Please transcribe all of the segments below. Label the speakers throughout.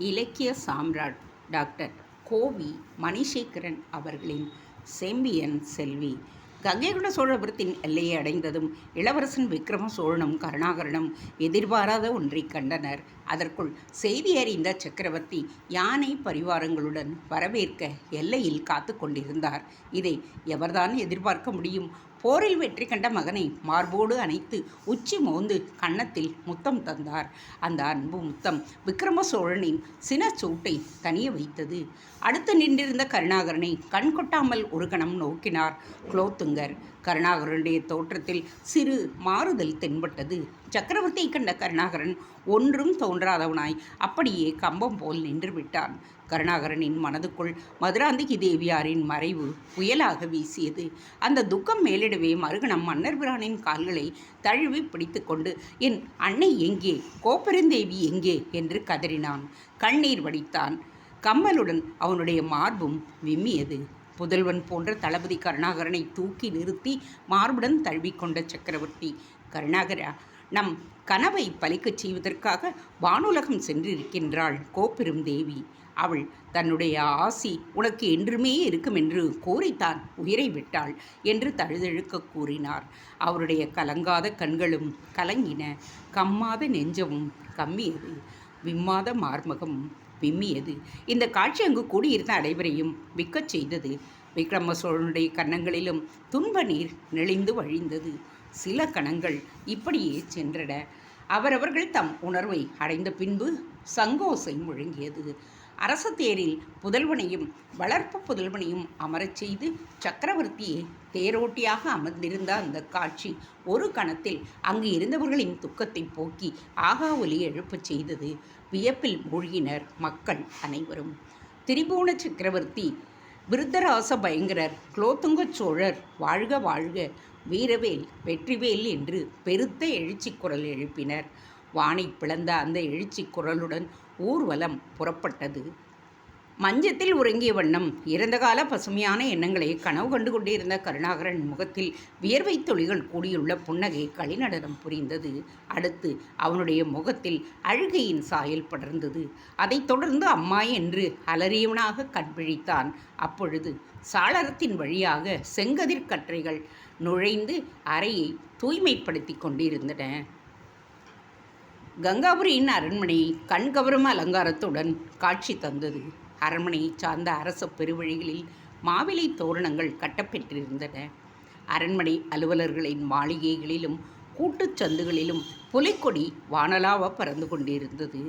Speaker 1: இலக்கிய சாம்ராட் டாக்டர் கோவி மணிசேகரன் அவர்களின் செம்பியன் செல்வி. கங்கைகொண்ட சோழபுரத்தின் எல்லையை அடைந்ததும் இளவரசன் விக்ரம சோழனும் கருணாகரனும் எதிர்பாராத ஒன்றை கண்டனர். அதற்குள் செய்தி அறிந்த சக்கரவர்த்தி யானை பரிவாரங்களுடன் வரவேற்க எல்லையில் காத்து கொண்டிருந்தார். இதை எவர்தான் எதிர்பார்க்க முடியும்? போரில் வெற்றி கண்ட மகனை மார்போடு அணைத்து உச்சி மோந்து கன்னத்தில் முத்தம் தந்தார். அந்த அன்பு முத்தம் விக்ரம சோழனின் சினச்சூட்டை தனிய வைத்தது. அடுத்து நின்றிருந்த கருணாகரனை கண்கொட்டாமல் ஒரு கணம் நோக்கினார். குலோத்துங்கர் கருணாகரனுடைய தோற்றத்தில் சிறு மாறுதல் தென்பட்டது. சக்கரவர்த்தி கண்ட கருணாகரன் ஒன்றும் தோன்றாதவனாய் அப்படியே கம்பம் போல் நின்று விட்டான். கருணாகரனின் மனதுக்குள் மதுராந்தகி தேவியாரின் மறைவு புயலாக வீசியது. அந்த துக்கம் மேலிடவே மறுகணம் மன்னர் பிரானின் கால்களை தழுவி பிடித்து கொண்டு என் அன்னை எங்கே? கோப்பெருந்தேவி எங்கே? என்று கதறினான். கண்ணீர் வடித்தான். கம்மலுடன் அவனுடைய மார்பும் விம்மியது. புதல்வன் போன்ற தளபதி கருணாகரனை தூக்கி நிறுத்தி மார்புடன் தழுவிக்கொண்ட சக்கரவர்த்தி. கருணாகரா நம் கனவை பலிக்கச் செய்வதற்காக வானுலகம் சென்றிருக்கின்றாள் கோப்பெரும் தேவி. அவள் தன்னுடைய ஆசி உனக்கு என்றுமே இருக்கும் என்று கூறித்தான் உயிரை விட்டாள் என்று தழுதழுக்க கூறினார். அவருடைய கலங்காத கண்களும் கலங்கின. கம்மாத நெஞ்சமும் கம்மியது. விம்மாத மார்மகம் விம்மியது இந்த காட்சி அங்கு கூடியிருந்த அனைவரையும் விற்கச் செய்தது. விக்ரம சோழனுடைய கன்னங்களிலும் துன்ப நீர் நெளிந்து வழிந்தது. சில கணங்கள் இப்படியே சென்றட அவரவர்கள் தம் உணர்வை அடைந்த பின்பு சங்கோசை முழங்கியது. அரச தேரில் புதல்வனையும் வளர்ப்பு புதல்வனையும் அமரச் செய்து சக்கரவர்த்தியை தேரோட்டியாக அமர்ந்திருந்த அந்த காட்சி ஒரு கணத்தில் அங்கு இருந்தவர்களின் துக்கத்தை போக்கி ஆகா ஒலி எழுப்பச் செய்தது. வியப்பில் மூழ்கினர் மக்கள் அனைவரும். திரிபுவன சக்கரவர்த்தி விருத்தராச பயங்கரர் குலோத்துங்க சோழர் வாழ்க வாழ்க வீரவேல் வெற்றிவேல் என்று பெருத்த எழுச்சி குரல் எழுப்பினர். வானை பிளந்த அந்த எழுச்சி குரலுடன் ஊர்வலம் புறப்பட்டது. மஞ்சத்தில் உறங்கிய வண்ணம் இறந்த கால பசுமையான எண்ணங்களை கனவு கண்டு கொண்டிருந்த கருணாகரன் முகத்தில் வியர்வை துளிகள் கூடியுள்ள புன்னகை களிநடனம் புரிந்தது. அடுத்து அவனுடைய முகத்தில் அழுகையின் சாயல் படர்ந்தது. அதைத் தொடர்ந்து அம்மா என்று அலறியவனாக கண்பிழித்தான் அப்பொழுது சாளரத்தின் வழியாக செங்கதிர் கற்றைகள் நுழைந்து அறையை தூய்மைப்படுத்தி கொண்டிருந்தன. கங்காபுரியின் அரண்மனை கண்கவரும் அலங்காரத்துடன் காட்சி தந்தது. அரண்மனையை சார்ந்த அரச பெருவழிகளில் மாவிலை தோரணங்கள் கட்டப்பெற்றிருந்தன. அரண்மனை அலுவலர்களின் மாளிகைகளிலும் கூட்டுச் சந்துகளிலும் புலிக்கொடி வானலாவ பறந்து கொண்டிருந்தது.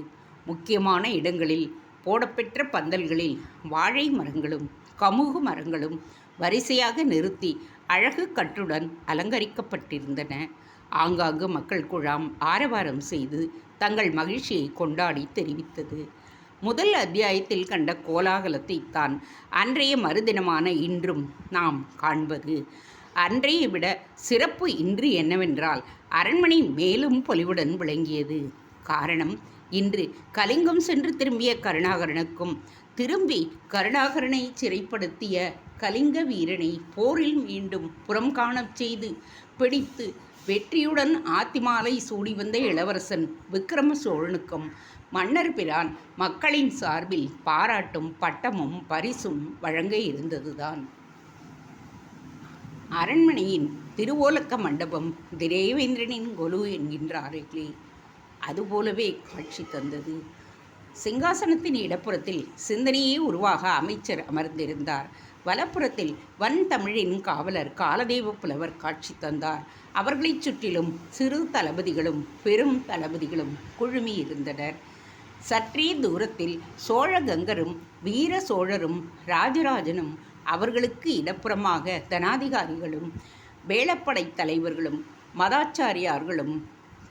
Speaker 1: முக்கியமான இடங்களில் போடப்பெற்ற பந்தல்களில் வாழை மரங்களும் கமுகு மரங்களும் வரிசையாக நிறுத்தி அழகு கட்டுடன் அலங்கரிக்கப்பட்டிருந்தன. ஆங்காங்கு மக்கள் குழாம் ஆரவாரம் செய்து தங்கள் மகிழ்ச்சியை கொண்டாடி தெரிவித்தது. முதல் அத்தியாயத்தில் கண்ட கோலாகலத்தை தான் அன்றைய மறுதினமான இன்றும் நாம் காண்பது. அன்றையை விட சிறப்பு இன்று என்னவென்றால் அரண்மனை மேலும் பொலிவுடன் விளங்கியது. காரணம் இன்று கலிங்கம் சென்று திரும்பிய கருணாகரனுக்கும் திரும்பி கருணாகரனை சிறைப்படுத்திய கலிங்க வீரனை போரில் மீண்டும் புறம் காணச் செய்து பிடித்து வெற்றியுடன் ஆத்திமாலை சூடி வந்த இளவரசன் விக்ரம சோழனுக்கும் மன்னர் பிரான் மக்களின் சார்பில் பாராட்டும் பட்டமும் பரிசும் வழங்க இருந்ததுதான். அரண்மனையின் திருவோலக்க மண்டபம் திரேவேந்திரனின் கொலு என்கின்றார்களே. அதுபோலவே காட்சி தந்தது. சிங்காசனத்தின் இடப்புறத்தில் சிந்தனையே உருவாக அமைச்சர் அமர்ந்திருந்தார். வலப்புறத்தில் வன் தமிழின் காவலர் காலதேவ புலவர் காட்சி தந்தார். அவர்களைச் சுற்றிலும் சிறு தளபதிகளும் பெரும் தளபதிகளும் குழுமி இருந்தனர். சற்றே தூரத்தில் சோழ கங்கரும் வீர சோழரும் ராஜராஜனும் அவர்களுக்கு இடப்புறமாக தனாதிகாரிகளும் வேளப்படை தலைவர்களும் மதாச்சாரியார்களும்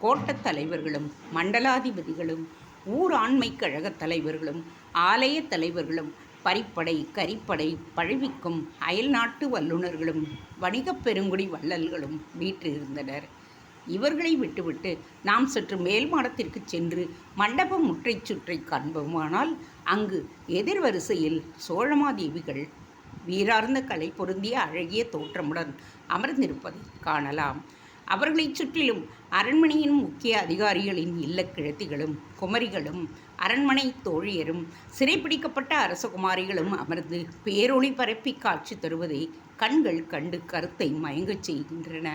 Speaker 1: கோட்டத் தலைவர்களும் மண்டலாதிபதிகளும் ஊராண்மை கழகத் தலைவர்களும் ஆலய தலைவர்களும் பரிப்படை கரிப்படை பழுவிக்கும் அயல்நாட்டு வல்லுநர்களும் வணிகப் பெருங்குடி வள்ளல்களும் வீற்றிருந்தனர். இவர்களை விட்டுவிட்டு நாம் சற்று மேல் மாடத்திற்கு சென்று மண்டபம் முற்றை சுற்றை காண்போமானால் அங்கு எதிர் வரிசையில் சோழமாதேவிகள் வீரார்ந்த கலை பொருந்திய அழகிய தோற்றமுடன் அமர்ந்திருப்பதை காணலாம். அவர்களைச் சுற்றிலும் அரண்மனையின் முக்கிய அதிகாரிகளின் இல்லக்கிழத்திகளும் குமரிகளும் அரண்மனை தோழியரும் சிறைப்பிடிக்கப்பட்ட அரசகுமாரிகளும் அமர்ந்து பேரொளி பரப்பி காட்சி தருவதை கண்கள் கண்டு கருத்தை மயங்கச் செய்கின்றன.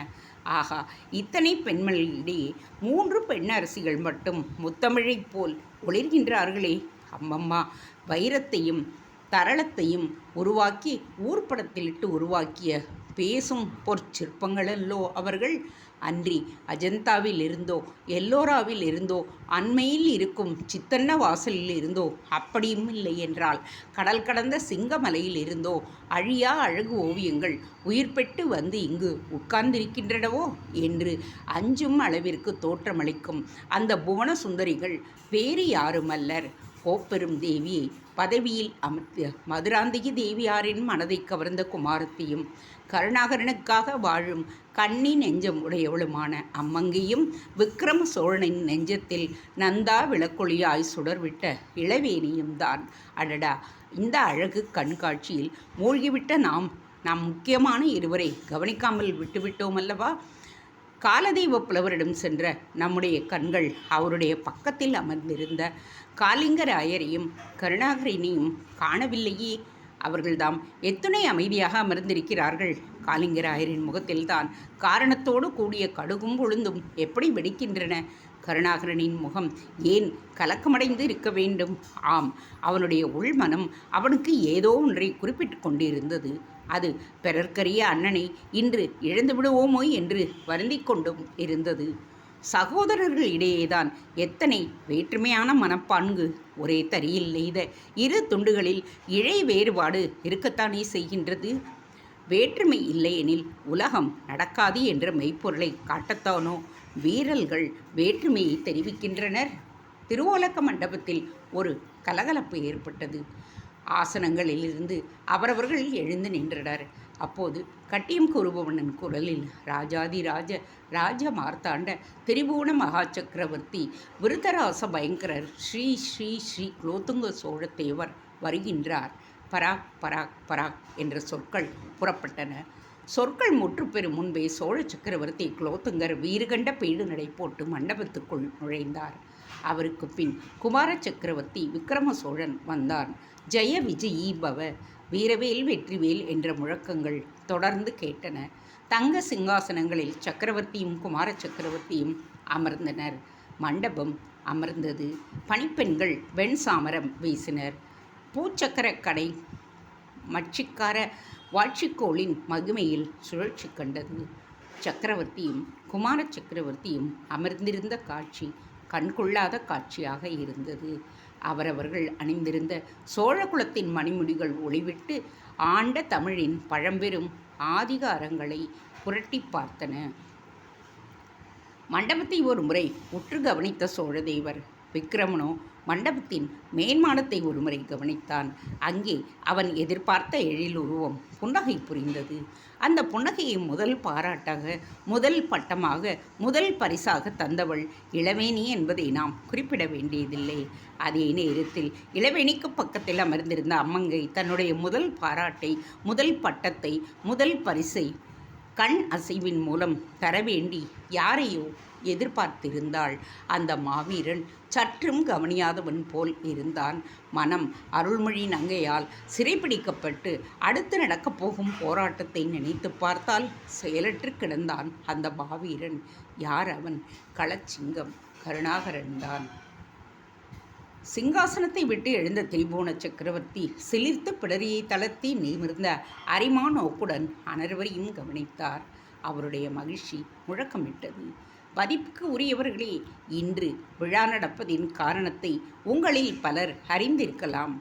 Speaker 1: ஆகா இத்தனை பெண்மணிகளிடையே மூன்று பெண் அரசிகள் மட்டும் முத்தமிழைப் போல் ஒளிர்கின்றார்களே. அம்மம்மா வைரத்தையும் தரளத்தையும் உருவாக்கி ஊர்ப்படத்திலிட்டு உருவாக்கிய பேசும் பொற்சிற்பங்களல்லோ அவர்கள்? அன்றி அஜந்தாவில் இருந்தோ எல்லோராவில் இருந்தோ அண்மையில் இருக்கும் சித்தன்ன வாசலில் இருந்தோ அப்படியும் இல்லை என்றால் கடல் கடந்த சிங்கமலையில் இருந்தோ அழியா அழகு ஓவியங்கள் உயிர் பெற்று வந்து இங்கு உட்கார்ந்திருக்கின்றனவோ என்று அஞ்சும் அளவிற்கு தோற்றமளிக்கும் அந்த புவன சுந்தரிகள் வேறு யாருமல்லர். கோப்பெரும் தேவியை பதவியில் அமர்த்திய மதுராந்தகி தேவியாரின் மனதை கவர்ந்த குமாரத்தையும் கருணாகரனுக்காக வாழும் கண்ணி நெஞ்சம் உடையவளுமான அம்மங்கியும் விக்ரம சோழனின் நெஞ்சத்தில் நந்தா விளக்கொளியாய் சுடர்விட்ட இளவேணியும் தான். அடடா! இந்த அழகு கண்காட்சியில் மூழ்கிவிட்ட நாம் நாம் முக்கியமான இருவரை கவனிக்காமல் விட்டுவிட்டோம் அல்லவா காலதெய்வ புலவரிடம் சென்ற நம்முடைய கண்கள் அவருடைய பக்கத்தில் அமர்ந்திருந்த காலிங்கராயரையும் கருணாகரனையும் காணவில்லையே? அவர்கள்தாம் எத்துணை அமைதியாக அமர்ந்திருக்கிறார்கள். காலிங்கராயரின் முகத்தில்தான் காரணத்தோடு கூடிய கடுகும் பொழுந்தும் எப்படி வெடிக்கின்றன? கருணாகரனின் முகம் ஏன் கலக்கமடைந்து இருக்க வேண்டும்? ஆம் அவனுடைய உள்மனம் அவனுக்கு ஏதோ ஒன்றை குறிப்பிட்டு கொண்டிருந்தது. அது பிறர்க்கரிய அண்ணனை இன்று இழந்து விடுவோமோ என்று வருந்திக் கொண்டும் இருந்தது. சகோதரர்கள் இடையேதான் எத்தனை வேற்றுமையான மனப்பான்கு ஒரே தரியில் நெய்த இரு துண்டுகளில் இழை வேறுபாடு இருக்கத்தானே செய்கின்றது? வேற்றுமை இல்லையெனில் உலகம் நடக்காது என்ற மெய்ப்பொருளை காட்டத்தானோ வீரர்கள் வேற்றுமையை தெரிவிக்கின்றனர்? திருவோலக்க மண்டபத்தில் ஒரு கலகலப்பு ஏற்பட்டது. ஆசனங்களிலிருந்து அவரவர்கள் எழுந்து நின்றனர். அப்போது கட்டியம் கூறுபவனின் குரலில் ராஜாதி ராஜ ராஜ மார்த்தாண்ட திரிபுவன மகா சக்கரவர்த்தி விருத்தராச பயங்கரர் ஸ்ரீ ஸ்ரீ ஸ்ரீ குலோத்துங்க சோழத்தேவர் வருகின்றார். பராக் பராக் பராக் என்ற சொற்கள் புறப்பட்டன. சொற்கள் முற்றுப்பெறும் முன்பே சோழ சக்கரவர்த்தி குலோத்துங்கர் வீறுகண்ட பீடு நடை போட்டு மண்டபத்துக்குள் நுழைந்தார். அவருக்கு பின் குமார சக்கரவர்த்தி விக்ரம சோழன் வந்தான். ஜெய விஜயீபவ வீரவேல் வெற்றிவேல் என்ற முழக்கங்கள் தொடர்ந்து கேட்டன. தங்க சிங்காசனங்களில் சக்கரவர்த்தியும் குமார சக்கரவர்த்தியும் அமர்ந்தனர். மண்டபம் அமர்ந்தது. பணிப்பெண்கள் வெண் சாமரம் வீசினர். பூச்சக்கர கடை மட்சிக்கார வாட்சிக்கோளின் மகிமையில் சுழற்சி கண்டது. சக்கரவர்த்தியும் குமார சக்கரவர்த்தியும் அமர்ந்திருந்த காட்சி கண்கொள்ளாத காட்சியாக இருந்தது. அவரவர்கள் அணிந்திருந்த சோழகுலத்தின் மணிமுடிகள் ஒளிவிட்டு ஆண்ட தமிழின் பழம்பெரும் ஆதிகாரங்களை புரட்டி பார்த்தன. மண்டபத்தை ஒரு முறை உற்று கவனித்த சோழதேவர் விக்கிரமனோ மண்டபத்தின் மேன்மாடத்தை ஒருமுறை கவனித்தான். அங்கே அவன் எதிர்பார்த்த எழில் உருவம் புன்னகை புரிந்தது. அந்த புன்னகையை முதல் பாராட்டாக முதல் பட்டமாக முதல் பரிசாக தந்தவள் இளவேணி என்பதை நாம் குறிப்பிட வேண்டியதில்லை. அதே நேரத்தில் இளவேணிக்கு பக்கத்தில் அமர்ந்திருந்த அம்மங்கை தன்னுடைய முதல் பாராட்டை முதல் பட்டத்தை முதல் பரிசை கண் அசைவின் மூலம் தர வேண்டி யாரையோ எதிர்பார்த்திருந்தாள். அந்த மாவீரன் சற்றும் கவனியாதவன் போல் இருந்தான். மனம் அருள்மொழி நங்கையால் சிறைப்பிடிக்கப்பட்டு அடுத்து நடக்கப் போகும் போராட்டத்தை நினைத்து பார்த்தால் செயலற்று கிடந்தான் அந்த மாவீரன். யார் அவன்? களச்சிங்கம் கருணாகரன்தான் சிங்காசனத்தை விட்டு எழுந்த திரிபுவன சக்கரவர்த்தி சிலிர்த்து பிடரியை தளர்த்தி நிமிர்ந்த அரிமா நோக்குடன் அனைவரையும் கவனித்தார். அவருடைய மகிழ்ச்சி முழக்கமிட்டது. பதிப்புக்கு உரியவர்களே இன்று விழா நடப்பதின் காரணத்தை உங்களில் பலர் அறிந்திருக்கலாம்.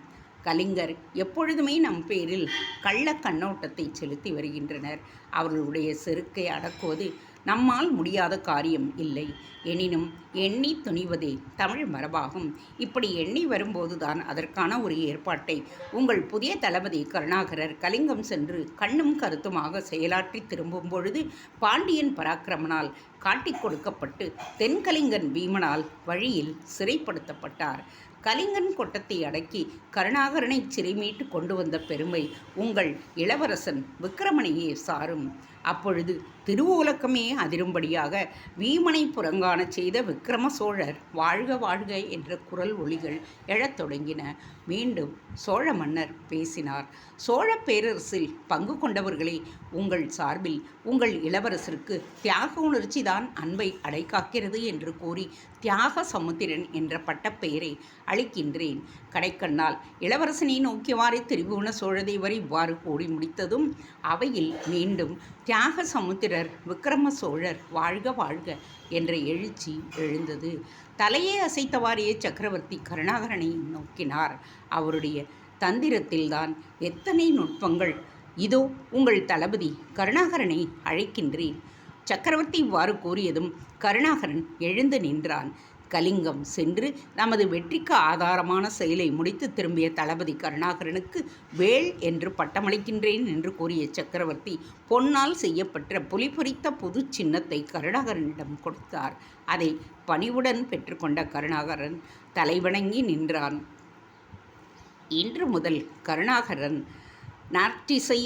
Speaker 1: கலிங்கர் எப்பொழுதுமே நம் பேரில் கள்ள கண்ணோட்டத்தை செலுத்தி வருகின்றனர். அவர்களுடைய செருக்கை அடக்குவது நம்மால் முடியாத காரியம் இல்லை. எனினும் எண்ணி துணிவதே தமிழ் மரபாகும். இப்படி எண்ணி வரும்போதுதான் அதற்கான ஒரு ஏற்பாட்டை உங்கள் புதிய தளபதி கருணாகரர் கலிங்கம் சென்று கண்ணும் கருத்துமாக செயலாற்றி திரும்பும் பொழுது பாண்டியன் பராக்கிரமனால் காட்டிக் கொடுக்கப்பட்டு தென்கலிங்கன் பீமனால் வழியில் சிறைப்படுத்தப்பட்டார். கலிங்கன் கொட்டத்தை அடக்கி கருணாகரனை சிறைமீட்டு கொண்டு வந்த பெருமை உங்கள் இளவரசன் விக்கிரமனையே சாரும். அப்பொழுது திருவோலக்கமே அதிரும்படியாக வீமனை புறங்காணச் செய்த விக்கிரம சோழர் வாழ்க வாழ்க என்ற குரல் ஒலிகள் எழத் தொடங்கின. மீண்டும் சோழ மன்னர் பேசினார். சோழ பேரரசில் பங்கு கொண்டவர்களே உங்கள் சார்பில் உங்கள் இளவரசருக்கு தியாக உணர்ச்சி தான் அன்பை அடைக்காக்கிறது என்று கூறி தியாக சமுத்திரன் என்ற பட்டப்பெயரை அளிக்கின்றேன். கடைக்கண்ணால் இளவரசனை நோக்கியவாறு திரிபுவன சோழதேவர் இவ்வாறு கூடி முடித்ததும் அவையில் மீண்டும் தியாக சமுத்திரர் விக்கிரம சோழர் வாழ்க வாழ்க என்ற எழுச்சி எழுந்தது. தலையே அசைத்தவாறே சக்கரவர்த்தி கருணாகரனை நோக்கினார். அவருடைய தந்திரத்தில்தான் எத்தனை நுட்பங்கள். இதோ உங்கள் தளபதி கருணாகரனை அழைக்கின்றேன். சக்கரவர்த்தி இவ்வாறு கூறியதும் கருணாகரன் எழுந்து நின்றான். கலிங்கம் சென்று நமது வெற்றிக்கு ஆதாரமான செயலை முடித்து திரும்பிய தளபதி கருணாகரனுக்கு வேள் என்று பட்டமளிக்கின்றேன் என்று கூறிய சக்கரவர்த்தி பொன்னால் செய்யப்பட்ட புலிபொறித்த புது சின்னத்தை கருணாகரனிடம் கொடுத்தார். அதை பணிவுடன் பெற்றுக்கொண்ட கருணாகரன் தலைவணங்கி நின்றான். இன்று முதல் கருணாகரன் நார்டிசை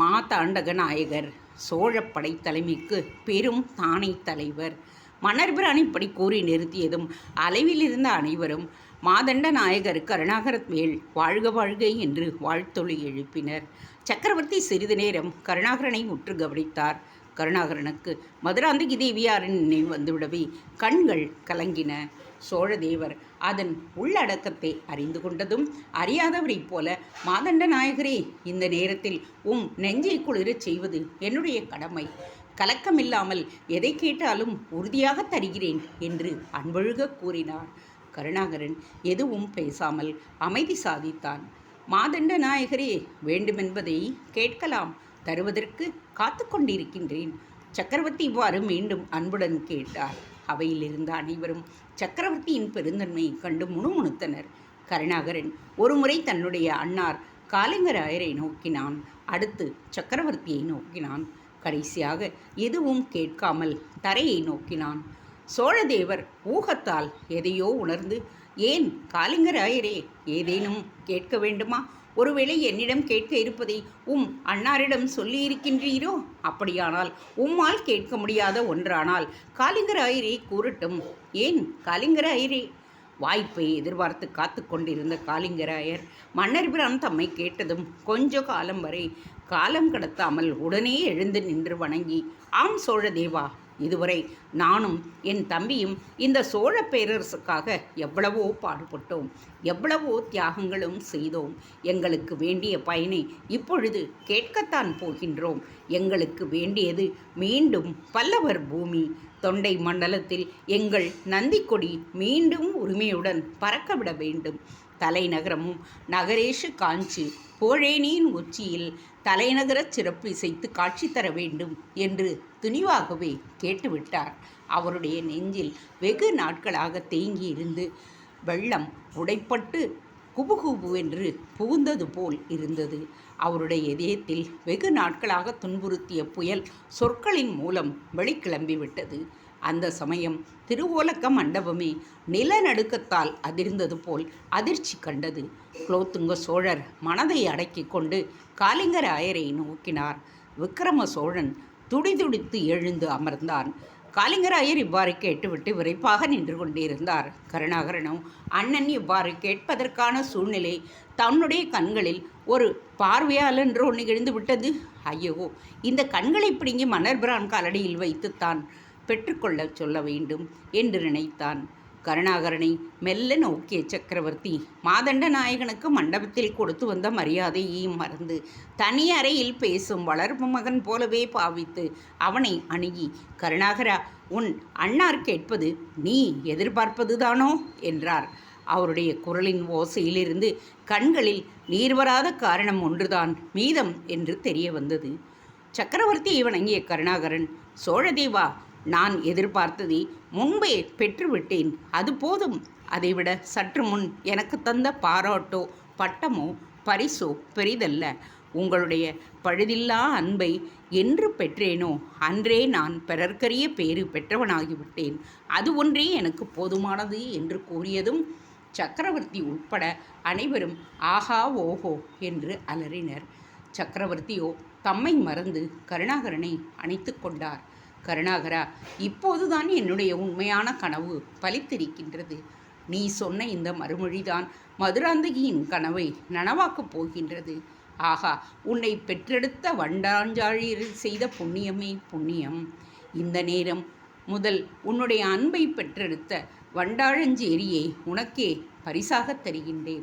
Speaker 1: மாதாண்டக நாயகர் சோழப்படை தலைமைக்கு பெரும் தானை தலைவர். மன்னர்பிரான் இப்படி கூறி நிறுத்தியதும் அலைவில் இருந்த அனைவரும் மாதண்ட நாயகர் கருணாகரத்வேல் வாழ்க வாழ்க என்று வாழ்த்தொழி எழுப்பினர். சக்கரவர்த்தி சிறிது நேரம் கருணாகரனை உற்று கவனித்தார். கருணாகரனுக்கு மதுராந்தகி தேவியாரின் நினைவு வந்துவிடவே கண்கள் கலங்கின. சோழதேவர் அதன் உள்ளடக்கத்தை அறிந்து கொண்டதும் அறியாதவரைப் போல மாதண்ட நாயகரே இந்த நேரத்தில் உம் நெஞ்சை குளிரச் செய்வது என்னுடைய கடமை. கலக்கமில்லாமல் எதை கேட்டாலும் உறுதியாக தருகிறேன் என்று அன்பொழுக கூறினார் கருணாகரன் எதுவும் பேசாமல் அமைதி சாதித்தான். மாதண்ட நாயகரே வேண்டுமென்பதை கேட்கலாம். தருவதற்கு காத்து கொண்டிருக்கின்றேன். சக்கரவர்த்தி இவ்வாறு மீண்டும் அன்புடன் கேட்டார். அவையில் இருந்த அனைவரும் சக்கரவர்த்தியின் பெருந்தன்மையை கண்டு முணுமுணுத்தனர். கருணாகரன் ஒருமுறை தன்னுடைய அன்னார் காலிங்கராயரை நோக்கினான். அடுத்து சக்கரவர்த்தியை நோக்கினான். கடைசியாக எதுவும் கேட்காமல் தரையை நோக்கினான். சோழதேவர் ஊகத்தால் எதையோ உணர்ந்து ஏன் காலிங்கராயரே ஏதேனும் கேட்க வேண்டுமா? ஒருவேளை என்னிடம் கேட்க இருப்பதை உம் அன்னாரிடம் சொல்லியிருக்கின்றீரோ? அப்படியானால் உம்மால் கேட்க முடியாத ஒன்றானால் காலிங்கராயரே கூறட்டும். ஏன் காலிங்கராயரே வாய்ப்பை எதிர்பார்த்து காத்து கொண்டிருந்த காலிங்கராயர் மன்னர்பிரான் தம்மை கேட்டதும் கொஞ்ச காலம் வரை காலம் கடத்தாமல் உடனே எழுந்து நின்று வணங்கி ஆம் சோழதேவா இதுவரை நானும் என் தம்பியும் இந்த சோழ பேரரசுக்காக எவ்வளவோ பாடுபட்டோம் எவ்வளவோ தியாகங்களும் செய்தோம். எங்களுக்கு வேண்டிய பயனை இப்பொழுது கேட்கத்தான் போகின்றோம். எங்களுக்கு வேண்டியது மீண்டும் பல்லவர் பூமி. தொண்டை மண்டலத்தில் எங்கள் நந்திக்கொடி மீண்டும் உரிமையுடன் பறக்கவிட வேண்டும். தலைநகரமும் நகரேஷு காஞ்சி புகழேனியின் உச்சியில் தலைநகரச் சிறப்பு இசைத்து காட்சி தர வேண்டும் என்று துணிவாகவே கேட்டுவிட்டார். அவருடைய நெஞ்சில் வெகு நாட்களாக தேங்கி இருந்து வெள்ளம் உடைப்பட்டு குபுகுபு என்று புகுந்தது போல் இருந்தது. அவருடைய இதயத்தில் வெகு நாட்களாக துன்புறுத்திய புயல் சொற்களின் மூலம் வெளிக்கிளம்பிவிட்டது. அந்த சமயம் திருவோலக்க மண்டபமே நிலநடுக்கத்தால் அதிர்ந்தது போல் அதிர்ச்சி கண்டது. குலோத்துங்க சோழர் மனதை அடக்கி கொண்டு காலிங்கராயரை நோக்கினார். விக்கிரம சோழன் துடிதுடித்து எழுந்து அமர்ந்தான். காலிங்கராயர் இவ்வாறு கேட்டுவிட்டு விரைப்பாக நின்று கொண்டிருந்தார். கருணாகரனும் அண்ணன் இவ்வாறு கேட்பதற்கான சூழ்நிலை தன்னுடைய கண்களில் ஒரு பார்வையாளன்று ஒன்று எழுந்து விட்டது. ஐயோ இந்த கண்களை பிடுங்கி மன்னர்பிரான் காலடியில் வைத்துத்தான் பெற்றுக்கொள்ளச் சொல்ல வேண்டும் என்று நினைத்தான். கருணாகரனை மெல்ல நோக்கிய சக்கரவர்த்தி மாதண்ட நாயகனுக்கு மண்டபத்தில் கொடுத்து வந்த மரியாதையையும் மறந்து தனி அறையில் பேசும் வளர்ப்பு மகன் போலவே பாவித்து அவனை அணுகி கருணாகரா உன் அண்ணார் கேட்பது நீ எதிர்பார்ப்பதுதானோ? என்றார். அவருடைய குரலின் ஓசையிலிருந்து கண்களில் நீர் வராத காரணம் ஒன்றுதான் மீதம் என்று தெரிய வந்தது. சக்கரவர்த்தியை வணங்கிய கருணாகரன் சோழதேவா நான் எதிர்பார்த்ததை முன்பே பெற்றுவிட்டேன். அது போதும். அதைவிட சற்று முன் எனக்கு தந்த பாராட்டோ பட்டமோ பரிசோ பெரிதல்ல. உங்களுடைய பழுதில்லா அன்பை என்று பெற்றேனோ அன்றே நான் பிறர்க்கரிய பேறு பெற்றவனாகிவிட்டேன். அது ஒன்றே எனக்கு போதுமானது என்று கூறியதும் சக்கரவர்த்தி உட்பட அனைவரும் ஆஹா ஓஹோ என்று அலறினர். சக்கரவர்த்தியோ தம்மை மறந்து கருணாகரனை அணைத்து கொண்டார். கருணாகரா இப்போதுதான் என்னுடைய உண்மையான கனவு பலித்திருக்கின்றது. நீ சொன்ன இந்த மறுமொழிதான் மதுராந்தகியின் கனவை நனவாக்கப் போகின்றது. ஆகா உன்னை பெற்றெடுத்த வண்டாஞ்சாழியில் செய்த புண்ணியமே புண்ணியம். இந்த நேரம் முதல் உன்னுடைய அன்பை பெற்றெடுத்த வண்டாழஞ்சேரியை உனக்கே பரிசாகத் தருகின்றேன்.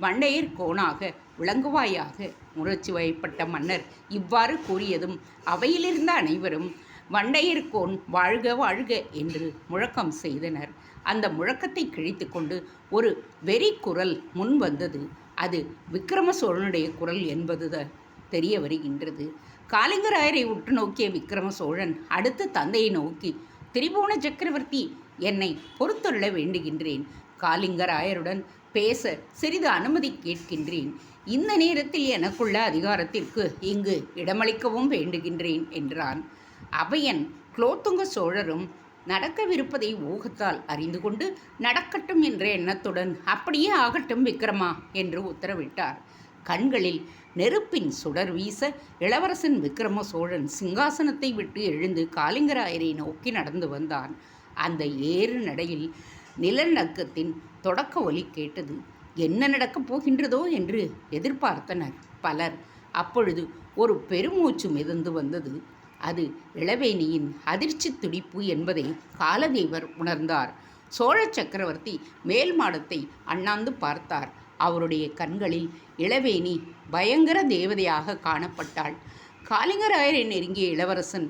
Speaker 1: வண்டையர் கோணாக விளங்குவாயாக. உணர்ச்சி வயப்பட்ட மன்னர் இவ்வாறு கூறியதும் அவையிலிருந்த அனைவரும் வண்டையர்கோன் வாழ்க வாழ்க என்று முழக்கம் செய்தனர். அந்த முழக்கத்தை கிழித்து கொண்டு ஒரு வெறி குரல் முன் வந்தது. அது விக்ரம சோழனுடைய குரல் என்பது தெரிய வருகின்றது. காலிங்கராயரை உற்று நோக்கிய விக்ரம சோழன் அடுத்து தந்தையை நோக்கி திரிபுவன சக்கரவர்த்தி என்னை பொறுத்தொள்ள வேண்டுகின்றேன். காலிங்கராயருடன் பேச சிறிது அனுமதி கேட்கின்றேன். இந்த நேரத்தில் எனக்குள்ள அதிகாரத்திற்கு இங்கு இடமளிக்கவும் வேண்டுகின்றேன் என்றான். அவையன் குலோத்துங்க சோழரும் நடக்கவிருப்பதை ஊகத்தால் அறிந்து கொண்டு நடக்கட்டும் என்ற எண்ணத்துடன் அப்படியே ஆகட்டும் விக்ரமா என்று உத்தரவிட்டார். கண்களில் நெருப்பின் சுடர் வீச இளவரசன் விக்ரம சோழன் சிங்காசனத்தை விட்டு எழுந்து காலிங்கராயரை நோக்கி நடந்து வந்தான். அந்த ஏறு நடையில் நிலநடுக்கத்தின் தொடக்க ஒலி கேட்டது என்ன நடக்கப் போகின்றதோ? என்று எதிர்பார்த்தனர் பலர். அப்பொழுது ஒரு பெருமூச்சு மிதந்து வந்தது. அது இளவேணியின் அதிர்ச்சி துடிப்பு என்பதை காலதேவர் உணர்ந்தார். சோழ சக்கரவர்த்தி மேல் மாடத்தை அண்ணாந்து பார்த்தார். அவருடைய கண்களில் இளவேணி பயங்கர தேவதையாக காணப்பட்டாள். காலிங்கராயரை நெருங்கிய இளவரசன்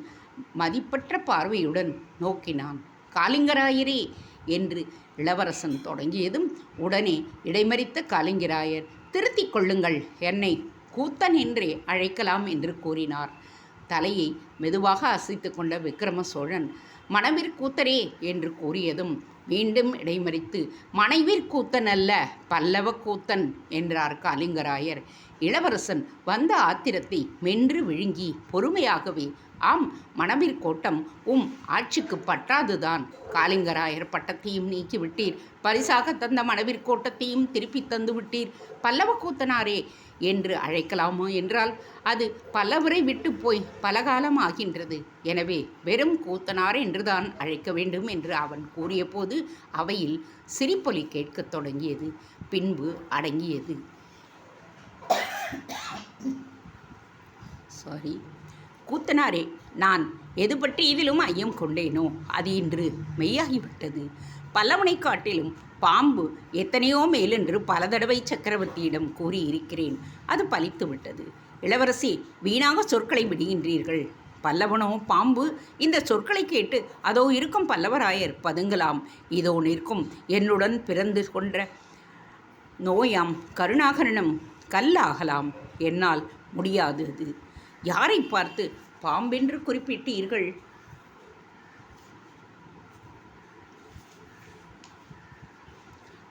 Speaker 1: மதிப்பற்ற பார்வையுடன் நோக்கினான். காலிங்கராயரே! என்று இளவரசன் தொடங்கியதும் உடனே இடைமறித்த காலிங்கராயர் திருத்திக் கொள்ளுங்கள் என்னை கூத்தன் என்றே அழைக்கலாம் என்று கூறினார். தலையை மெதுவாக அசைத்து கொண்ட விக்ரம சோழன் மணவிற்கூத்தரே என்று கூறியதும் மீண்டும் இடைமறித்து மனைவிற்கூத்தன் அல்ல பல்லவ கூத்தன் என்றார் காலிங்கராயர் இளவரசன் வந்த ஆத்திரத்தை மென்று விழுங்கி பொறுமையாகவே ஆம் மணவிற்கோட்டம் உம் ஆட்சிக்கு பற்றாதுதான். காலிங்கராயர் பட்டத்தையும் நீக்கிவிட்டீர் பரிசாக தந்த மணவிற்கோட்டத்தையும் திருப்பி தந்து விட்டீர் பல்லவ கூத்தனாரே என்று அழைக்கலாமோ என்றால் அது பல்லவரை விட்டு போய் பலகாலம் ஆகின்றது எனவே வெறும் கூத்தனார் என்றுதான் அழைக்க வேண்டும் என்று அவன் கூறியபோது அவையில் சிரிப்பொலி கேட்கத் தொடங்கியது. பின்பு அடங்கியது. சாரி கூத்தனாரே நான் எது பற்றி இதிலும் ஐயம் கொண்டேனோ அது இன்று மெய்யாகிவிட்டது. பல்லவனை காட்டிலும் பாம்பு எத்தனையோ மேலென்று பல தடவை சக்கரவர்த்தியிடம் கூறியிருக்கிறேன். அது பலித்துவிட்டது. இளவரசி வீணாக சொற்களை விடுகின்றீர்கள் பல்லவனோ பாம்பு இந்த சொற்களை கேட்டு அதோ இருக்கும் பல்லவராயர் பதுங்கலாம். இதோ நிற்கும் என்னுடன் பிறந்து கொன்ற நோயாம் கருணாகரனும் கல்லாகலாம். என்னால் முடியாது அது யாரை பார்த்து பாம்பென்று குறிப்பிட்டீர்கள்?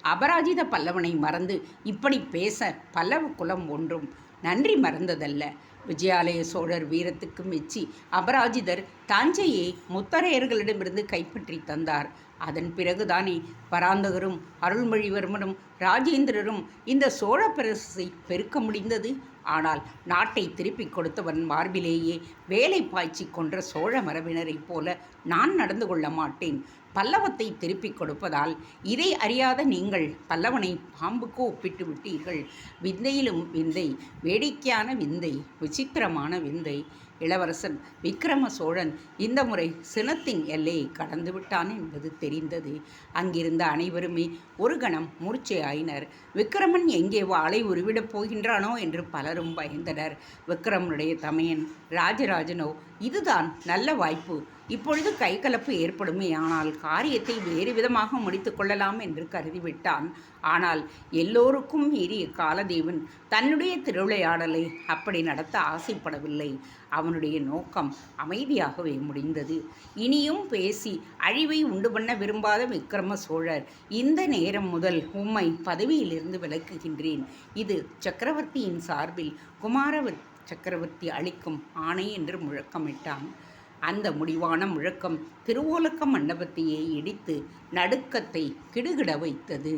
Speaker 1: அபராஜித பல்லவனை மறந்து இப்படி பேச பல்லவ குலம் ஒன்றும் நன்றி மறந்ததல்ல. விஜயாலய சோழர் வீரத்துக்கு மெச்சி அபராஜிதர் தஞ்சையை முத்தரையர்களிடமிருந்து கைப்பற்றி தந்தார். அதன் பிறகுதானே பராந்தகரும் அருள்மொழிவர்மனும் ராஜேந்திரரும் இந்த சோழ பிரசை பெருக்க முடிந்தது. ஆனால் நாட்டை திருப்பிக் கொடுத்தவன் மார்பிலேயே வேலை பாய்ச்சி கொன்ற சோழ மரபினரைப் போல நான் நடந்து கொள்ள மாட்டேன். பல்லவத்தை திருப்பிக் கொடுப்பதால் இதை அறியாத நீங்கள் பல்லவனை பாம்புக்கு ஒப்பிட்டு விட்டீர்கள். விந்தையிலும் விந்தை வேடிக்கையான விந்தை விசித்திரமான விந்தை. இளவரசன் விக்ரம சோழன் இந்த முறை சினத்தின் எல்லையை கடந்து விட்டான் என்பது தெரிந்தது. அங்கிருந்த அனைவருமே ஒரு கணம் மூர்ச்சையாயினர். விக்ரமன் எங்கே வாளை உருவிடப் போகின்றானோ என்று பலரும் பயந்தனர். விக்ரமனுடைய தமையன் ராஜராஜனோ இதுதான் நல்ல வாய்ப்பு. இப்பொழுது கைகலப்பு ஏற்படுமே ஆனால் காரியத்தை வேறு விதமாக முடித்து கொள்ளலாம் என்று கருதிவிட்டான். ஆனால் எல்லோருக்கும் மீறிய காலதேவன் தன்னுடைய திருவிளையாடலை அப்படி நடத்த ஆசைப்படவில்லை. அவனுடைய நோக்கம் அமைதியாகவே முடிந்தது. இனியும் பேசி அழிவை உண்டு பண்ண விரும்பாத விக்ரம சோழர் இந்த நேரம் நேரம் முதல் உம்மை பதவியிலிருந்து விலக்குகின்றேன். இது சக்கரவர்த்தியின் சார்பில் குமாரவர் சக்கரவர்த்தி அளிக்கும் ஆணை என்று முழக்கமிட்டான். அந்த முடிவான முழக்கம் திருவோலக்க மண்டபத்தையே இடித்து நடுக்கத்தை கிடுகிட வைத்தது.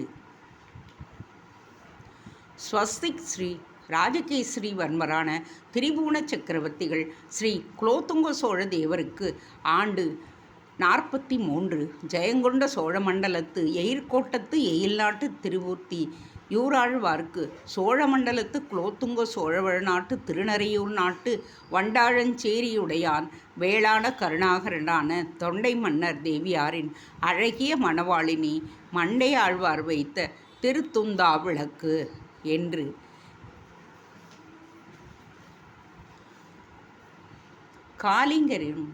Speaker 1: ஸ்வஸ்திக் ஸ்ரீ ராஜகேஸ்ரீவர்மரான திரிபுவன சக்கரவர்த்திகள் ஸ்ரீ குலோத்துங்க சோழ தேவருக்கு ஆண்டு நாற்பத்தி மூன்று ஜெயங்கொண்ட சோழ மண்டலத்து எயிர்கோட்டத்து எயில்நாட்டு திருவூர்த்தி யூராழ்வார்க்கு சோழ மண்டலத்து குலோத்துங்க சோழவழ நாட்டு திருநறையூர் நாட்டு வண்டாழஞ்சேரியுடையான் வேளாண கருணாகரனான தொண்டை மன்னர் தேவியாரின் அழகிய மணவாளினி மண்டையாழ்வார் வைத்த திருத்துந்தா விளக்கு என்று. காலிங்கரின்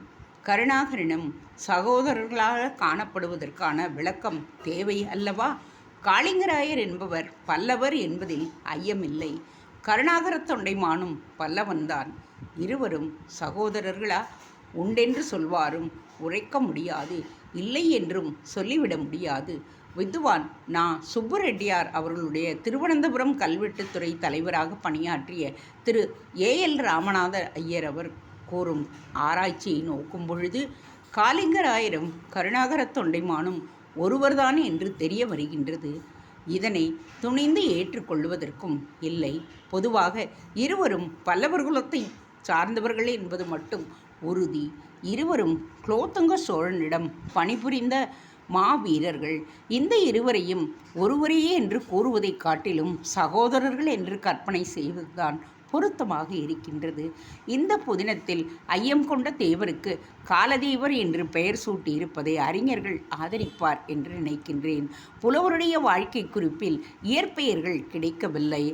Speaker 1: கருணாகரனும் சகோதரர்களாக காணப்படுவதற்கான விளக்கம் தேவை அல்லவா? காளிங்கராயர் என்பவர் பல்லவர் என்பதில் ஐயமில்லை. கருணாகர தொண்டைமானும் பல்லவன்தான். இருவரும் சகோதரர்களா? உண்டென்று சொல்வாரும் உரைக்க முடியாது. இல்லை என்றும் சொல்லிவிட முடியாது. வித்வான் நான் சுப்புரெட்டியார் அவர்களுடைய திருவனந்தபுரம் கல்வெட்டுத்துறை தலைவராக பணியாற்றிய திரு. ஏ. எல். ராமநாத ஐயர் அவர் கூறும் ஆராய்ச்சியை நோக்கும் பொழுது காலிங்கராயரும் கருணாகர தொண்டைமானும் ஒருவர்தான் என்று தெரிய வருகின்றது. இதனை துணிந்து ஏற்றுக்கொள்வதற்கும் இல்லை. பொதுவாக இருவரும் பல்லவர் குலத்தை சார்ந்தவர்கள் என்பது மட்டும் உறுதி. இருவரும் குலோத்துங்க சோழனிடம் பணிபுரிந்த மாவீரர்கள். இந்த இருவரையும் ஒருவரையே என்று கூறுவதைக் காட்டிலும் சகோதரர்கள் என்று கற்பனை செய்வதுதான் பொருத்தமாக இருக்கின்றது. இந்த புதினத்தில் ஐயம் கொண்ட தேவருக்கு காலதேவர் என்று பெயர் சூட்டியிருப்பதை அறிஞர்கள் ஆதரிப்பார் என்று நினைக்கின்றேன். புலவருடைய வாழ்க்கை குறிப்பில் இயற்பெயர்கள் கிடைக்கவில்லை.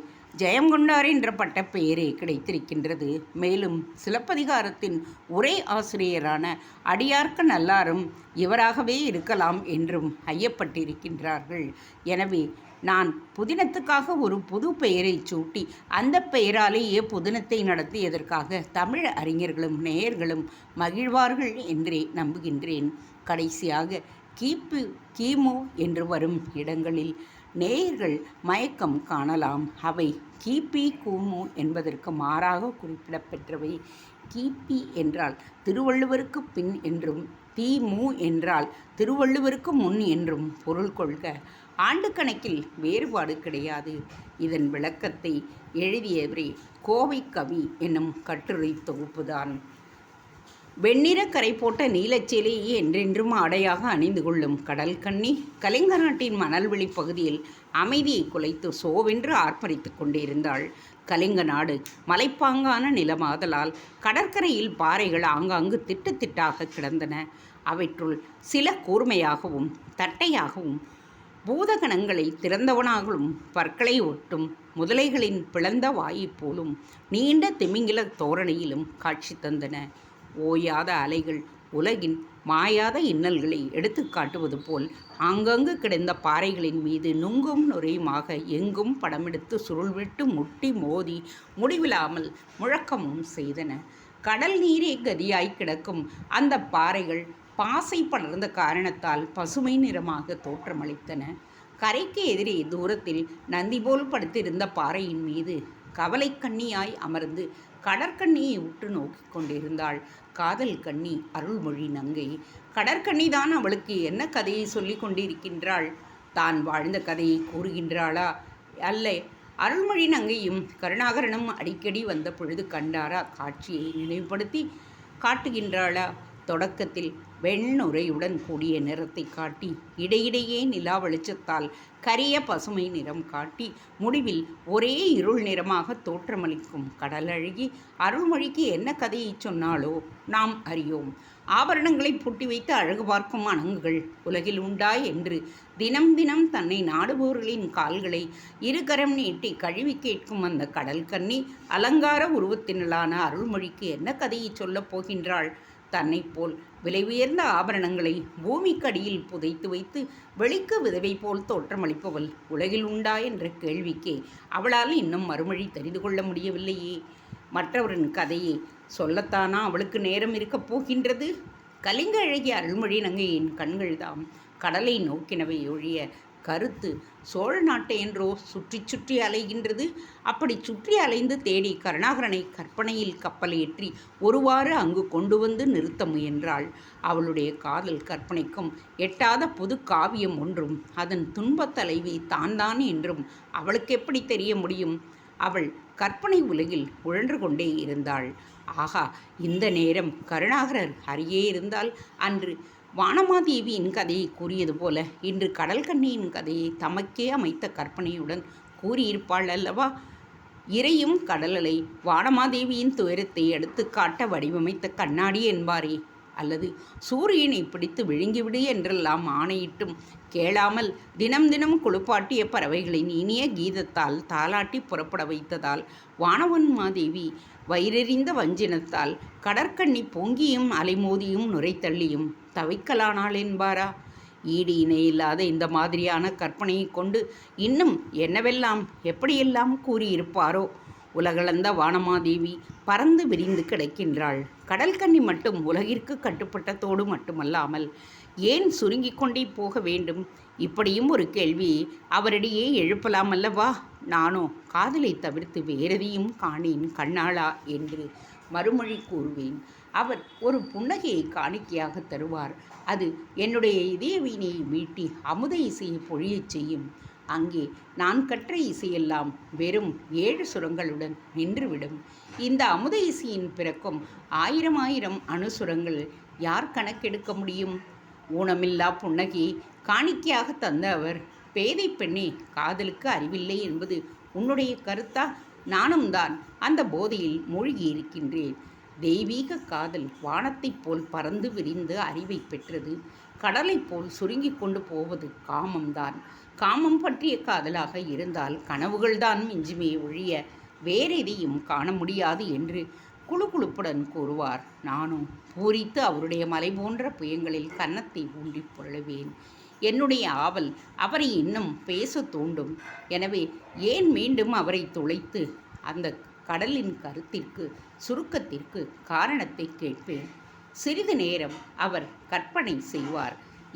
Speaker 1: ஜெயங்கொண்டார் என்ற பட்ட பெயரே கிடைத்திருக்கின்றது. மேலும் சிலப்பதிகாரத்தின் ஒரே ஆசிரியரான அடியார்க்க நல்லாரும் இவராகவே இருக்கலாம் என்றும் ஐயப்பட்டிருக்கின்றார்கள். எனவே நான் புதினத்துக்காக ஒரு புது பெயரை சூட்டி அந்த பெயராலேயே புதினத்தை நடத்தியதற்காக தமிழ் அறிஞர்களும் நேயர்களும் மகிழ்வார்கள் என்றே நம்புகின்றேன். கடைசியாக கிபு கிமு என்று வரும் இடங்களில் நேயர்கள் மயக்கம் காணலாம். அவை கிபி கூமு என்பதற்கு மாறாக குறிப்பிடப்பெற்றவை. கிபி என்றால் திருவள்ளுவருக்கு பின் என்றும் திமு என்றால் திருவள்ளுவருக்கு முன் என்றும் பொருள் கொள்க. ஆண்டு கணக்கில் வேறுபாடு கிடையாது. இதன் விளக்கத்தை எழுதியவரே கோவை கவி என்னும் கட்டுரை தொகுப்புதான். வெண்ணிற கரை போட்ட நீலச்சேலையே என்றென்றும் ஆடையாக அணிந்து கொள்ளும் கடல் கண்ணி கலிங்க நாட்டின் மணல்வெளி பகுதியில் அமைதியை குலைத்து சோவென்று ஆர்ப்பரித்து கொண்டிருந்தாள். கலிங்க நாடு மலைப்பாங்கான நிலமாதலால் கடற்கரையில் பாறைகள் ஆங்காங்கு திட்டு திட்டாக கிடந்தன. அவற்றுள் சில கூர்மையாகவும் தட்டையாகவும் பூதகணங்களை திறந்தவனாகவும் பற்களை ஒட்டும் முதலைகளின் பிளந்த வாயை போலும் நீண்ட திமிங்கில தோரணையிலும் காட்சி தந்தன. ஓயாத அலைகள் உலகின் மாயாத இன்னல்களை எடுத்து காட்டுவது போல் ஆங்கங்கு கிடந்த பாறைகளின் மீது நுங்கும் நுரையுமாக எங்கும் படமெடுத்து சுருள்விட்டு முட்டி மோதி முடிவில்லாமல் முழக்கமும் செய்தன. கடல் நீரே கதியாய் கிடக்கும் அந்த பாறைகள் பாசை படர்ந்த காரணத்தால் பசுமை நிறமாக தோற்றமளித்தன கரைக்கு எதிரே தூரத்தில் நந்தி போல் படுத்திருந்த பாறையின் மீது கவலை கண்ணியாய் அமர்ந்து கடற்கண்ணியை உற்று நோக்கி கொண்டிருந்தாள். காதல் கண்ணி அருள்மொழி நங்கை. கடற்கண்ணிதான் அவளுக்கு என்ன கதையை சொல்லி கொண்டிருக்கின்றாள்? தான் வாழ்ந்த கதையை கூறுகின்றாளா? அல்ல அருள்மொழி நங்கையும் கருணாகரனும் அடிக்கடி வந்த பொழுது கண்டாரா? காட்சியை நினைவுபடுத்தி காட்டுகின்றாளா? தொடக்கத்தில் வெண்ணுரையுடன் கூடிய நிறத்தை காட்டி இடையிடையே நிலா வெளிச்சத்தால் கரிய பசுமை நிறம் காட்டி முடிவில் ஒரே இருள் நிறமாக தோற்றமளிக்கும் கடலழகி அருள்மொழிக்கு என்ன கதையை சொன்னாலோ நாம் அறியோம். ஆபரணங்களை பூட்டி வைத்து அழகு பார்க்கும் அணங்குகள் உலகில் உண்டா என்று தினம் தினம் தன்னை நாடுபவர்களின் கால்களை இருகரம் நீட்டி கழுவி கேட்கும் அந்த கடல் கண்ணி அலங்கார உருவத்தினலான அருள்மொழிக்கு என்ன கதையை சொல்லப் போகின்றாள்? தன்னை போல் விலை உயர்ந்த ஆபரணங்களை பூமிக்கடியில் புதைத்து வைத்து வெளிக்கு விதவை போல் தோற்றமளிப்பவள் உலகில் உண்டா என்ற கேள்விக்கே அவளால் இன்னும் மறுமொழி தெரிந்து கொள்ள முடியவில்லையே. மற்றவரின் கதையை சொல்லத்தானா அவளுக்கு நேரம் இருக்கப் போகின்றது? கலிங்க அழகிய அருள்மொழி நங்கையின் கண்கள்தாம் கடலை நோக்கினவை ஒழிய கருத்து. சோழ நாட்டை என்றோ சுற்றி சுற்றி அலைகின்றது. அப்படி சுற்றி அலைந்து தேடி கருணாகரனை கற்பனையில் கப்பலேற்றி ஒருவாறு அங்கு கொண்டு வந்து நிறுத்த முயன்றாள். அவளுடைய காதல் கற்பனைக்கும் எட்டாத புது காவியம் ஒன்றும். அதன் துன்பத் தலைவி தான் என்றும் அவளுக்கு எப்படி தெரிய முடியும்? அவள் கற்பனை உலகில் உழன்று கொண்டே இருந்தாள். ஆகா இந்த நேரம் கருணாகரர் அருகே இருந்தால் அன்று வானமாதேவியின் கதையை கூறியது போல இன்று கடல்கண்ணியின் கதையை தமக்கே அமைத்த கற்பனையுடன் கூறியிருப்பாள் அல்லவா? இறையும் கடலலை வானமாதேவியின் துயரத்தை எடுத்து காட்ட வடிவமைத்த கண்ணாடி என்பாரே. அல்லது சூரியனை பிடித்து விழுங்கிவிடு என்றெல்லாம் ஆணையிட்டும் கேளாமல் தினம் தினம் குளிப்பாட்டிய பறவைகளின் இனிய கீதத்தால் தாலாட்டி புறப்பட வைத்ததால் வானவன் மாதேவி வயிறெறிந்த வஞ்சினத்தால் கடற்கண்ணி பொங்கியும் அலைமோதியும் நுரைத்தள்ளியும் தவிக்கலானாள் என்பாரா ஈடு இணையில்லாத இந்த மாதிரியான கற்பனையை கொண்டு இன்னும் என்னவெல்லாம் எப்படியெல்லாம் கூறியிருப்பாரோ? உலகளந்த வானமாதேவி பறந்து விரிந்து கிடக்கின்றாள். கடல்கன்னி மட்டும் உலகிற்கு கட்டுப்பட்டதோடு மட்டுமல்லாமல் ஏன் சுருங்கிக் கொண்டே போக வேண்டும்? இப்படியும் ஒரு கேள்வி அவரிடையே எழுப்பலாம் அல்லவா நானோ காதலை தவிர்த்து வேறெதையும் காணேன் கண்ணாளா? என்று மறுமொழி கூறுவேன். அவர் ஒரு புன்னகையை காணிக்கையாக தருவார். அது என்னுடைய இதய வீணையை மீட்டி அமுத இசையை பொழியச் செய்யும். அங்கே நான் கற்ற இசையெல்லாம் வெறும் ஏழு சுரங்களுடன் நின்றுவிடும். இந்த அமுத இசையின் பிறக்கும் ஆயிரம் ஆயிரம் அணுசுரங்கள் யார் கணக்கெடுக்க முடியும்? ஊனமில்லா புன்னகி காணிக்கையாக தந்த அவர் பேதை பெண்ணே காதலுக்கு அறிவில்லை என்பது உன்னுடைய கருத்தா? நானும் தான் அந்த போதையில் மூழ்கி இருக்கின்றேன். தெய்வீக காதல் வானத்தைப் போல் பறந்து விரிந்து அறிவை பெற்றது. கடலைப் போல் சுருங்கி கொண்டு போவது காமம்தான். காமம் பற்றிய காதலாக இருந்தால் கனவுகள்தான் மிஞ்சுமே ஒழிய வேறெதையும் காண முடியாது என்று குழுகுழுப்புடன் கூறுவார். நானும் பூரித்து அவருடைய மலை போன்ற புயங்களில் கன்னத்தை ஊன்றி புரளுவேன். என்னுடைய ஆவல் அவரை இன்னும் பேச தூண்டும். எனவே ஏன் மீண்டும் அவரை துளைத்து அந்த கடலின் கருத்திற்கு சுருக்கத்திற்கு காரணத்தை கேட்பேன்? சிறிது நேரம் அவர் கற்பனை செய்வார்.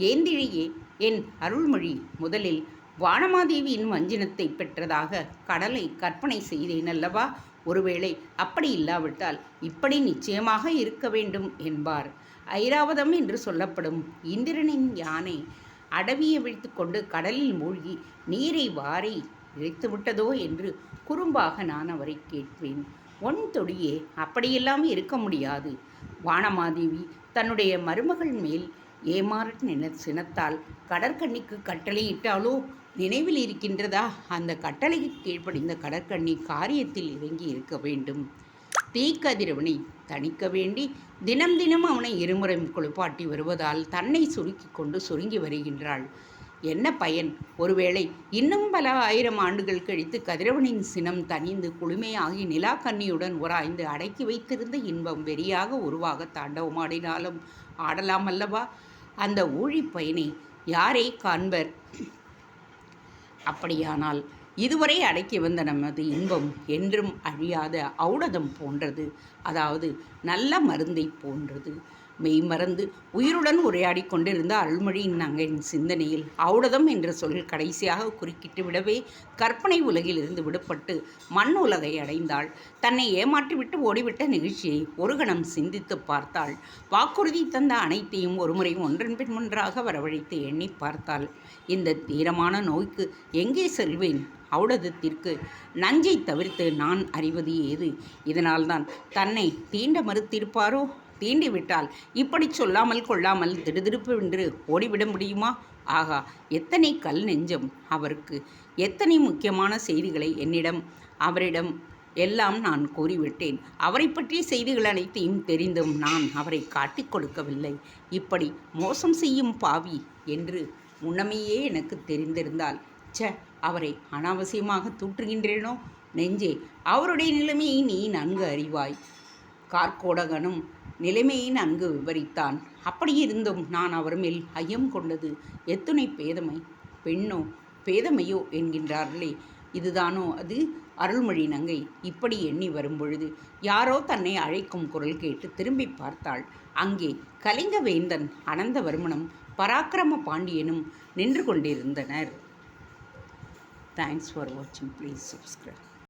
Speaker 1: ஏந்திழையே என் அருள்மொழி முதலில் வானமாதேவியின் வஞ்சினத்தை பெற்றதாக கடலை கற்பனை செய்தேன் அல்லவா? ஒருவேளை அப்படி இல்லாவிட்டால் இப்படி நிச்சயமாக இருக்க வேண்டும் என்பார். ஐராவதம் என்று சொல்லப்படும் இந்திரனின் யானை அடவியை விழித்து கொண்டு கடலில் மூழ்கி நீரை வாரி இழைத்து விட்டதோ என்று குறும்பாக நான் அவரை கேட்பேன். ஒன் தொடியே அப்படியெல்லாம் இருக்க முடியாது. வானமாதேவி தன்னுடைய மருமகள் மேல் ஏமாற நின சினத்தால் கடற்கண்ணிக்கு கட்டளையிட்டாலோ நினைவில் இருக்கின்றதா? அந்த கட்டளைக்கு கீழ்ப்படிந்த கடற்கண்ணி காரியத்தில் இறங்கி இருக்க வேண்டும். தீக்கதிரவனை தணிக்க வேண்டி தினம் தினம் அவனை இருமுறை குளிப்பாட்டி வருவதால் தன்னை சுருக்கி கொண்டு சுருங்கி வருகின்றாள். என்ன பயன்? ஒருவேளை இன்னும் பல ஆயிரம் ஆண்டுகள் கழித்து கதிரவனின் சினம் தனிந்து குளுமையாகி நிலா கண்ணியுடன் உராய்ந்து அடக்கி வைத்திருந்த இன்பம் வெறியாக உருவாக தாண்டவமாடினாலும் ஆடலாம் அல்லவா? அந்த ஊழி பயனை யாரை காண்பர்? அப்படியானால் இதுவரை அடக்கி வந்த நமது இன்பம் என்றும் அழியாத ஔடதம் போன்றது. அதாவது நல்ல மருந்தை போன்றது. மெய்மறந்து உயிருடன் உரையாடி கொண்டிருந்த அருள்மொழியின் நங்கையின் சிந்தனையில் அவுடதம் என்ற சொல் கடைசியாக குறுக்கிட்டு விடவே கற்பனை உலகில் இருந்து விடுபட்டு மண் உலகை அடைந்தாள். தன்னை ஏமாற்றிவிட்டு ஓடிவிட்ட நிகழ்ச்சியை ஒரு கணம் சிந்தித்து பார்த்தாள். வாக்குறுதி தந்த அனைத்தையும் ஒருமுறை ஒன்றன் பின் ஒன்றாக வரவழைத்து எண்ணி பார்த்தாள். இந்த தீரமான நோய்க்கு எங்கே செல்வேன்? அவுடதத்திற்கு நஞ்சை தவிர்த்து நான் அறிவது ஏது? இதனால்தான் தன்னை தீண்ட மறுத்திருப்பாரோ? தீண்டிவிட்டால் இப்படி சொல்லாமல் கொள்ளாமல் திடுதிடுப்பு என்று ஓடிவிட முடியுமா? ஆகா எத்தனை கல் நெஞ்சம் அவருக்கு? எத்தனை முக்கியமான செய்திகளை என்னிடம் அவரிடம் எல்லாம் நான் கூறிவிட்டேன். அவரை பற்றிய செய்திகள் அனைத்தையும் தெரிந்தும் நான் அவரை காட்டிக் கொடுக்கவில்லை. இப்படி மோசம் செய்யும் பாவி என்று முன்னமையே எனக்கு தெரிந்திருந்தால் ச அவரை அனாவசியமாக தூற்றுகின்றேனோ? நெஞ்சே அவருடைய நிலைமையை நீ நன்கு அறிவாய். கார்கோடகனும் நிலைமையை நன்கு விவரித்தான். அப்படியிருந்தும் நான் அவர் மேல் ஐயம் கொண்டது எத்துணை பேதமை? பெண்ணோ பேதமையோ என்கின்றார்களே இதுதானோ அது? அருள்மொழி நங்கை இப்படி எண்ணி வரும்பொழுது யாரோ தன்னை அழைக்கும் குரல் கேட்டு திரும்பி பார்த்தாள். அங்கே கலிங்க வேந்தன் அனந்தவர்மனும் பராக்கிரம பாண்டியனும் நின்று கொண்டிருந்தனர். தேங்க்ஸ் ஃபார் வாட்சிங் ப்ளீஸ் சப்ஸ்கிரைப்